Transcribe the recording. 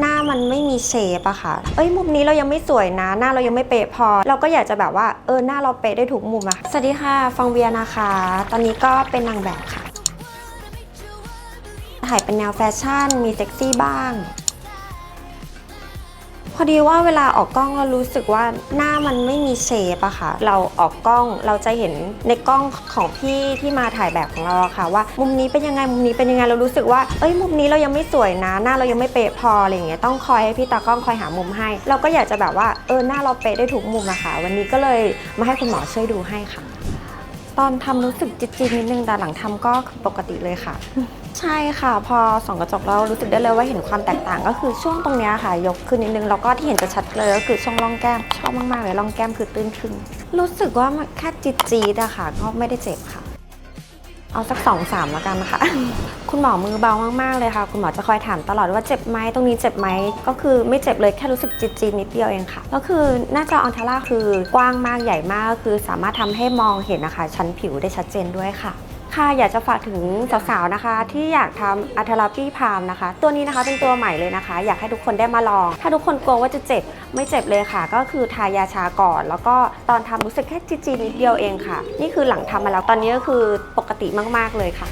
หน้ามันไม่มีเชฟอะค่ะ เอ้ยมุมนี้เรายังไม่สวยนะ หน้าเรายังไม่เป๊ะพอ เราก็อยากจะแบบว่าเออหน้าเราเป๊ะได้ทุกมุมอะสวัสดีค่ะฟองเบียร์นะคะ ตอนนี้ก็เป็นนางแบบค่ะ ถ่ายเป็นแนวแฟชั่นมีเซ็กซี่บ้าง พอดีว่าเวลาออกกล้องเรารู้สึกว่าหน้ามันไม่มีเชฟอะค่ะ เราออกกล้องเราจะเห็นในกล้องของพี่ที่มาถ่ายแบบของเราอะค่ะ ว่ามุมนี้เป็นยังไงมุมนี้เป็นยังไงเรารู้สึกว่าเอ้ยมุมนี้เรายังไม่สวยนะ หน้าเรายังไม่เป๊ะพออะไรอย่างเงี้ยต้องคอยให้พี่ตากล้องคอยหามุมให้ เราก็อยากจะแบบว่าเออหน้าเราเป๊ะได้ทุกมุมอะค่ะ วันนี้ก็เลยมาให้คุณหมอช่วยดูให้ค่ะ ตอนทำรู้สึกจิตๆนิดนึงแต่หลังทำก็ปกติเลยค่ะ ใช่ค่ะ พอส่องกระจกแล้วรู้สึกได้เลยว่าเห็นความแตกต่างก็คือช่วงตรงเนี้ยค่ะ ยกขึ้นนิดนึงแล้วก็ที่เห็นจะชัดเลยก็คือช่องร่องแก้มชอบมากๆเลยร่องแก้มคือตื้นขึ้น รู้สึกว่ามันแค่จิตจีดอะค่ะก็ไม่ได้เจ็บค่ะ เอาสักสองสามแล้วกันค่ะ คุณหมอมือเบามากๆเลยค่ะ คุณหมอจะคอยถามตลอดว่าเจ็บไหมตรงนี้เจ็บไหมก็คือไม่เจ็บเลยแค่รู้สึกจิตจีดนิดเดียวเองค่ะ ก็คือหน้าจออัลทราคือกว้างมากใหญ่มาก คือสามารถทำให้มองเห็นนะคะ ชั้นผิวได้ชัดเจนด้วยค่ะ ค่ะอยากจะฝากถึงสาวๆนะคะ ที่อยากทำอัลทราปี้พามนะคะ ตัวนี้นะคะเป็นตัวใหม่เลยนะคะ อยากให้ทุกคนได้มาลอง ถ้าทุกคนกลัวว่าจะเจ็บไม่เจ็บเลยค่ะ ก็คือทายาชาก่อน แล้วก็ตอนทำรู้สึกแค่จีดๆนิดเดียวเองค่ะ นี่คือหลังทำมาแล้วตอนนี้ก็คือปกติมากๆเลยค่ะ